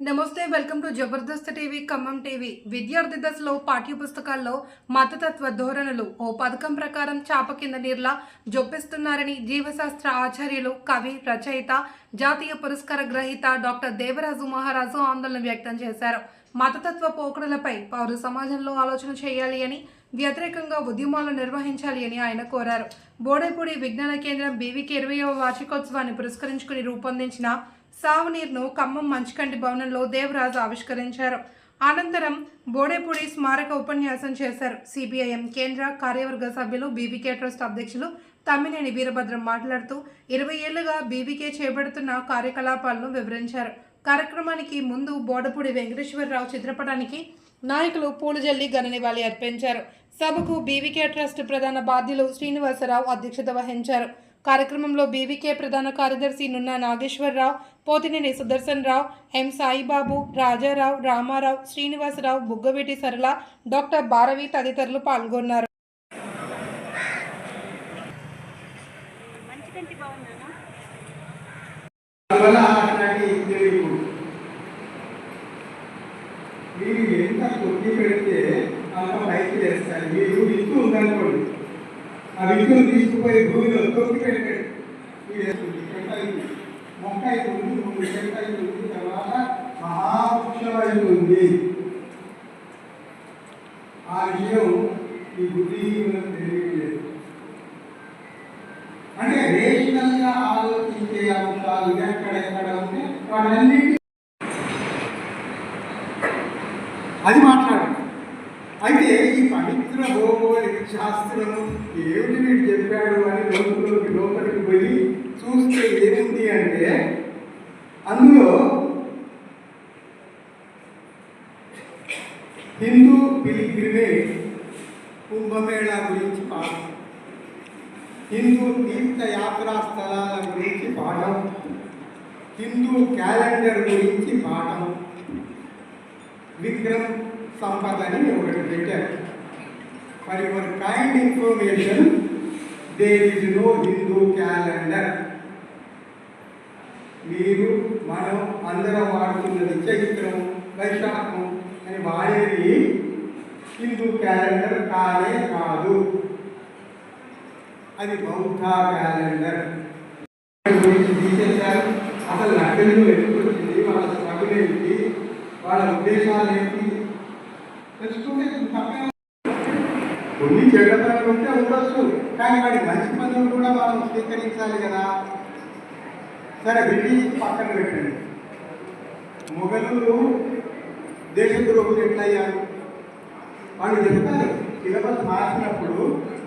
నమస్తే welcome to Jabardasth TV Khammam TV. విద్యార్థి దశలో పాఠ్య పుస్తకాల్లో మతతత్వ ధోరణులు ఓ పథకం ప్రకారం చాప కింద నీర్లా జొప్పిస్తున్నారని జీవశాస్త్ర ఆచార్యులు కవి రచయిత జాతీయ పురస్కార గ్రహీత డాక్టర్ దేవరాజు మహారాజు ఆందోళన వ్యక్తం చేశారు. మతతత్వ పోకడలపై పౌరు సమాజంలో ఆలోచన చేయాలి అని వ్యతిరేకంగా ఉద్యమాలు నిర్వహించాలి అని ఆయన కోరారు. బోడేపూడి విజ్ఞాన కేంద్రం బీవీకి ఇరవయవ వార్షికోత్సవాన్ని పురస్కరించుకుని రూపొందించిన సాగునీరును ఖమ్మం మంచుకంటి భవనంలో దేవరాజు ఆవిష్కరించారు. అనంతరం బోడేపూడి స్మారక ఉపన్యాసం చేశారు. సిపిఐఎం కేంద్ర కార్యవర్గ సభ్యులు బీబీకే ట్రస్ట్ అధ్యక్షులు తమ్మినేని వీరభద్రం మాట్లాడుతూ ఇరవై ఏళ్ళుగా బీబీకే చేపడుతున్న కార్యకలాపాలను వివరించారు. కార్యక్రమానికి ముందు బోడపూడి వెంకటేశ్వరరావు చిత్రపటానికి నాయకులు పూలు జల్లి ఘన నివాళి అర్పించారు. సభకు బీవీకే ట్రస్ట్ ప్రధాన బాధ్యులు శ్రీనివాసరావు అధ్యక్షత వహించారు. కార్యక్రమంలో బీవీకే ప్రధాన కార్యదర్శి నున్న నాగేశ్వరరావు పోతినేని సుదర్శన్ రావు ఎం సాయిబాబు రాజారావు రామారావు శ్రీనివాసరావు బుగ్గవేటి సరళ డాక్టర్ భారవి తదితరులు పాల్గొన్నారు. ఎంత ఆ విత్తును తీసుకుపోయి భూమిలో తొక్కి పెట్టండి మొక్క అవుతుంది చెట్టు తర్వాత మహావృక్షం అవుతుంది ఆ విషయం ఈ బుద్ధిహీనులకు తెలియలేదు అంటే రేషనల్గా ఆలోచించే అంశాలు ఎక్కడెక్కడ ఉంటే వాటన్నిటి అది మాట భౌగోళిక శాస్త్రము ఏమిటి వీడు చెప్పాడు అని లోపలికి లోపలికి పోయి చూస్తే ఏముంది అంటే అందులో హిందూ పిలిగ్రిమేజ్ కుంభమేళా గురించి పాఠం హిందూ తీర్థయాత్రా స్థలాల గురించి పాఠం హిందూ క్యాలెండర్ గురించి పాఠం విక్రమ్ సంపద అని ఒకటి పెట్టారు. For your kind information there is no Hindu calendar మీరు మనం అందరం వాడుతున్నది చైత్రం వైశాఖం అని వాడేది హిందూ క్యాలెండర్ కాదే కాదు. అది బౌద్ధ క్యాలెండర్ గురించి తీసేశారు. అసలు లక్కడిలో ఎప్పుడు వాళ్ళ స్ట్రగుల్ వాళ్ళ ఉద్దేశాలు ఏంటి? తెలుసుకుంటే తప్పే కొన్ని చెడ్డ పనులు ఉంటే ఉండొచ్చు కానీ వాడి మంచి పనులు కూడా మనం స్వీకరించాలి కదా. సరే బ్రిటిష్ పక్కన పెట్టండి. మొఘలు దేశద్రోహులు ఎట్లయ్యారు? వాళ్ళు చెప్తారు సిలబస్ మార్చినప్పుడు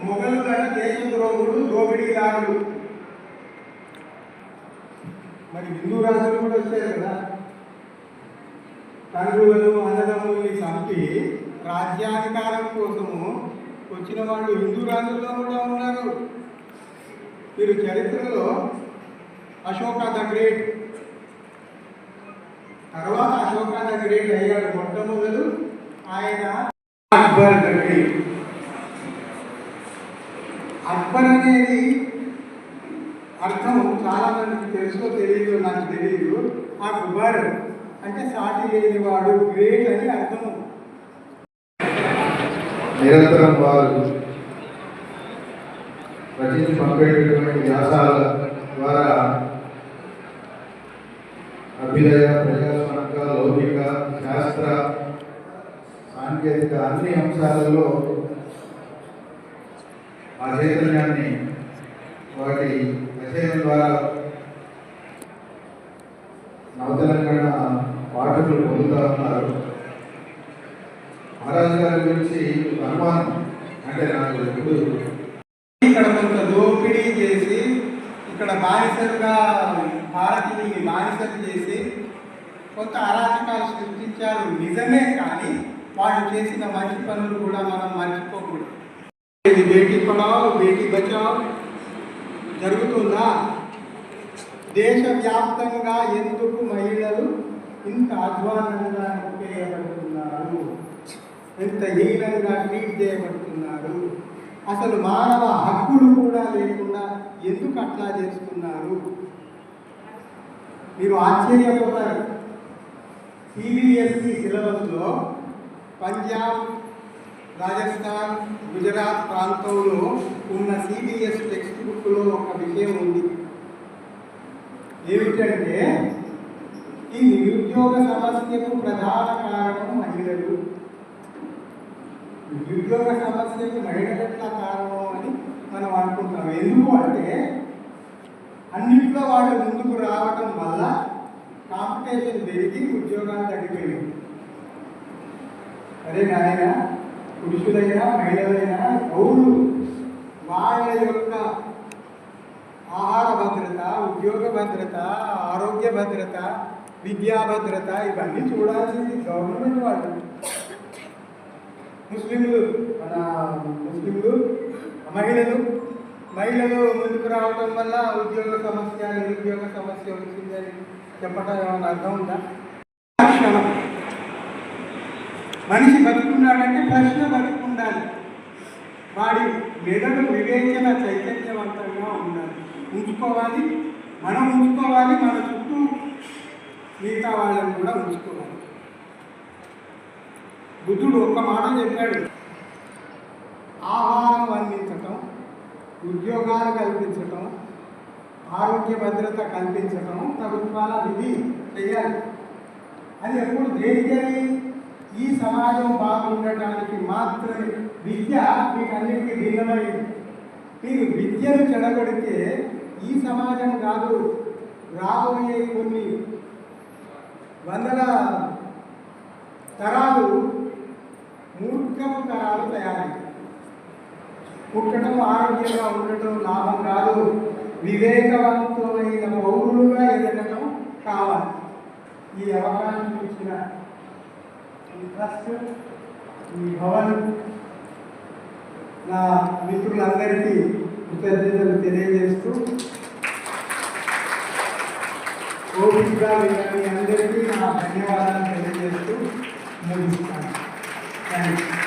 మొఘలు కానీ దేశద్రోహులు దోపిడీదారులు మరి హిందూ రాజులు కూడా వచ్చారు కదా. తండ్రులను అన్నదమ్ముల్ని చంపి రాజ్యాధికారం కోసము వచ్చిన వాళ్ళు హిందూ రాజుల్లో కూడా ఉన్నారు. మీరు చరిత్రలో అశోక ద గ్రేట్. తర్వాత అశోక ద గ్రేట్ అయ్యాడు మొట్టమొదలు. ఆయన అక్బర్ ద గ్రేట్. అక్బర్ అనేది అర్థం చాలా మందికి తెలుసో తెలియదు నాకు తెలియదు. అక్బర్ అంటే సాటి లేనివాడు గ్రేట్ అని అర్థం. నిరంతరం వారు రచించి పంపేటటువంటి వ్యాసాల ద్వారా అభ్యుదయ ప్రజాస్వామిక లౌకిక శాస్త్ర సాంకేతిక అన్ని అంశాలలో ఆ చైతన్యాన్ని వాటి అధ్యయనం ద్వారా నవతెలంగాణ పాఠకులు పొందుతా ఉన్నారు. మహారాజు గారి గురించి అనుమానం అంటే నాకు ఎప్పుడు ఇక్కడ కొంత దోపిడీ చేసి ఇక్కడ బానిసలుగా భారతీయుల్ని బానిసలు చేసి కొంత అరాచకాలు సృష్టించారు నిజమే కానీ వాళ్ళు చేసిన మంచి పనులు కూడా మనం మర్చిపోకూడదు. ఇది బేటీ పడావు బేటీ బచావ్ జరుగుతుందా? దేశవ్యాప్తంగా ఎందుకు మహిళలు ఇంత అధ్వానంగా ఉపయోగపడుతున్నారు? ఎంత హీనంగా ట్రీట్ చేయబడుతున్నారు అసలు మానవ హక్కులు కూడా లేకుండా ఎందుకు అట్లా చేస్తున్నారు? మీరు ఆశ్చర్యపోతారు. సిబిఎస్ఈ సిలబస్లో పంజాబ్ రాజస్థాన్ గుజరాత్ ప్రాంతంలో ఉన్న సిబిఎస్ టెక్స్ట్ బుక్లో ఒక విషయం ఉంది. ఏమిటంటే ఈ నిరుద్యోగ సమస్యకు ప్రధాన కారణం మహిళలు. నిరుద్యోగ సమస్యకి మహిళలు కారణం అని మనం అనుకుంటున్నాం. ఎందుకు అంటే అన్నింటిలో వాళ్ళు ముందుకు రావటం వల్ల కాంపిటీషన్ పెరిగి ఉద్యోగాలు తగ్గిపోయాయి అరే నాయన పురుషులైనా మహిళలైనా గౌరు వాళ్ళ యొక్క ఆహార భద్రత ఉద్యోగ భద్రత ఆరోగ్య భద్రత విద్యా భద్రత ఇవన్నీ చూడాల్సింది గవర్నమెంట్ వాళ్ళు. ముస్లింలు మన ముస్లింలు మహిళలు. మహిళలు ముందుకు రావడం వల్ల ఉద్యోగ సమస్య నిరుద్యోగ సమస్య వచ్చిందని చెప్పడం ఏమైనా అర్థం ఉందా? మనిషి బతుకున్నాడంటే ప్రశ్న బతుకుండాలి. వాడి మెదడు వివేచన చైతన్యవంతంగా ఉండాలి. ఉంచుకోవాలి. మనం ఉంచుకోవాలి. మన చుట్టూ మిగతా వాళ్ళని కూడా ఉంచుకోవాలి. బుద్ధుడు ఒక్క మాట చెప్పాడు. ఆహారం అందించటం ఉద్యోగాలు కల్పించటం ఆరోగ్య భద్రత కల్పించటం ప్రభుత్వాల విధి చేయాలి. అది ఎప్పుడు దేనికని? ఈ సమాజం బాగుండటానికి మాత్రమే విద్య వీటన్నిటికీ భిన్నమైంది. మీరు విద్యను చెడగొడితే ఈ సమాజం కాదు రాబోయే కొన్ని వందల తరాలు మూర్ఖపు తరాలు తయారయ్యాయి. పుట్టడం ఆరోగ్యంగా ఉండటం లాభం కాదు. వివేకవంతులైన పౌరులుగా ఎదగటం కావాలి. ఈ అవకాశం ఇచ్చిన ఈ ట్రస్ట్ ఈ భవన్ నా మిత్రులందరికీ కృతజ్ఞతలు తెలియజేస్తూ ఓపికగా విన్న అందరికీ నా ధన్యవాదాలు తెలియజేస్తూ ముగిస్తాను. Thank you.